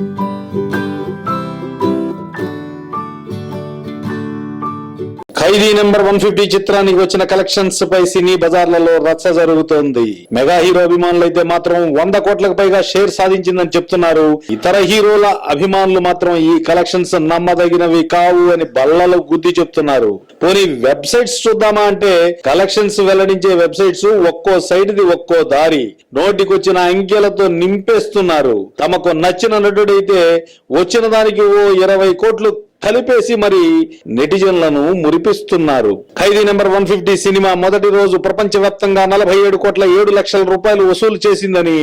Thank you. Khaidi number one fifty చిత్రానికి వచ్చిన collections పై సినీ బజార్లలో రచ్చ జరుగుతోంది. మెగా హీరో అభిమానులు అయితే మాత్రం వంద కోట్లకు పైగా షేర్ సాధించిందని చెప్తున్నారు. ఇతర హీరోల అభిమానులు మాత్రం ఈ కలెక్షన్స్ నమ్మదగినవి కావు అని బల్లలు గుద్ది చెప్తున్నారు. పోనీ వెబ్సైట్స్ చూద్దామా అంటే కలెక్షన్స్ వెల్లడించే వెబ్సైట్స్ ఒక్కో సైడ్ ది ఒక్కో దారి. నోటికొచ్చిన అంకెలతో నింపేస్తున్నారు. తమకు నచ్చిన నటుడైతే వచ్చిన దానికి ఓ ఇరవై కోట్లు కలిపేసి మరి నెటిజన్లను మురిపిస్తున్నారు. Khaidi number one fifty cinema మొదటి రోజు ప్రపంచవ్యాప్తంగా నలభై ఏడు కోట్ల ఏడు లక్షల రూపాయలు వసూలు చేసిందని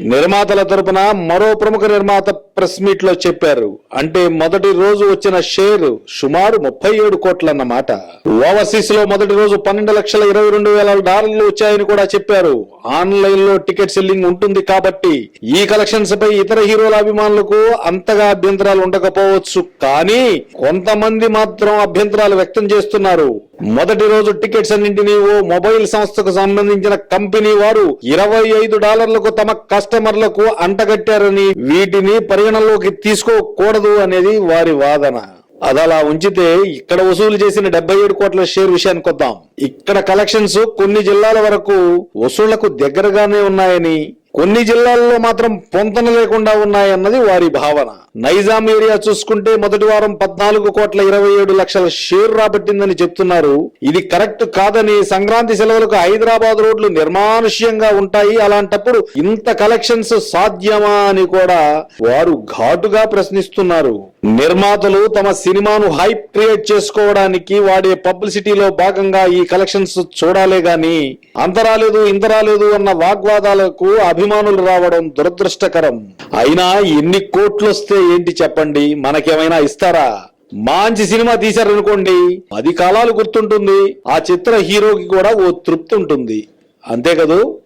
నిర్మాతల తరపున మరో ప్రముఖ నిర్మాత ప్రెస్ మీట్లో చెప్పారు. అంటే మొదటి రోజు వచ్చిన షేర్ సుమారు ముప్పై ఏడు కోట్లన్నమాట. ఓవర్సీస్లో మొదటి రోజు పన్నెండు లక్షల ఇరవై రెండు వేల డాలర్లు వచ్చాయని కూడా చెప్పారు. ఆన్లైన్లో టికెట్ సెల్లింగ్ ఉంటుంది కాబట్టి ఈ కలెక్షన్స్ పై ఇతర హీరోల అభిమానులకు అంతగా అభ్యంతరాలు ఉండకపోవచ్చు. కానీ కొంతమంది మాత్రం అభ్యంతరాలు వ్యక్తం చేస్తున్నారు. మొదటి రోజు టికెట్స్ అన్నింటినీ ఓ మొబైల్ సంస్థకు సంబంధించిన కంపెనీ వారు ఇరవై ఐదు డాలర్లకు తమ కస్టమర్లకు అంటగట్టారని వీటిని పరిగణలోకి తీసుకోకూడదు అనేది వారి వాదన. అదలా ఉంచితే ఇక్కడ వసూలు చేసిన డెబ్బై ఏడు కోట్ల షేర్ విషయానికి వద్దాం. ఇక్కడ కలెక్షన్స్ కొన్ని జిల్లాల వరకు వసూళ్ళకు దగ్గరగానే ఉన్నాయని కొన్ని జిల్లాల్లో మాత్రం పొంతన లేకుండా ఉన్నాయన్నది వారి భావన. నైజాం ఏరియా చూసుకుంటే మొదటి వారం పద్నాలుగు కోట్ల ఇరవై ఏడు లక్షల షేర్ రాబట్టిందని చెప్తున్నారు. ఇది కరెక్ట్ కాదని సంక్రాంతి సెలవులకు హైదరాబాద్ రోడ్లు నిర్మానుష్యంగా ఉంటాయి. అలాంటప్పుడు ఇంత కలెక్షన్స్ సాధ్యమా అని కూడా వారు ఘాటుగా ప్రశ్నిస్తున్నారు. నిర్మాతలు తమ సినిమాను హైప్ క్రియేట్ చేసుకోవడానికి వాడే పబ్లిసిటీలో భాగంగా ఈ కలెక్షన్స్ చూడాలే గాని అంత రాలేదు ఇంత రాలేదు అన్న వాగ్వాదాలకు అభిమానులు రావడం దురదృష్టకరం. అయినా ఎన్ని కోట్లు వస్తే ఏంటి చెప్పండి? మనకేమైనా ఇస్తారా? మంచి సినిమా తీశారనుకోండి పది కాలాలు గుర్తుంటుంది. ఆ చిత్ర హీరోకి కూడా ఓ తృప్తి ఉంటుంది. అంతే కదూ?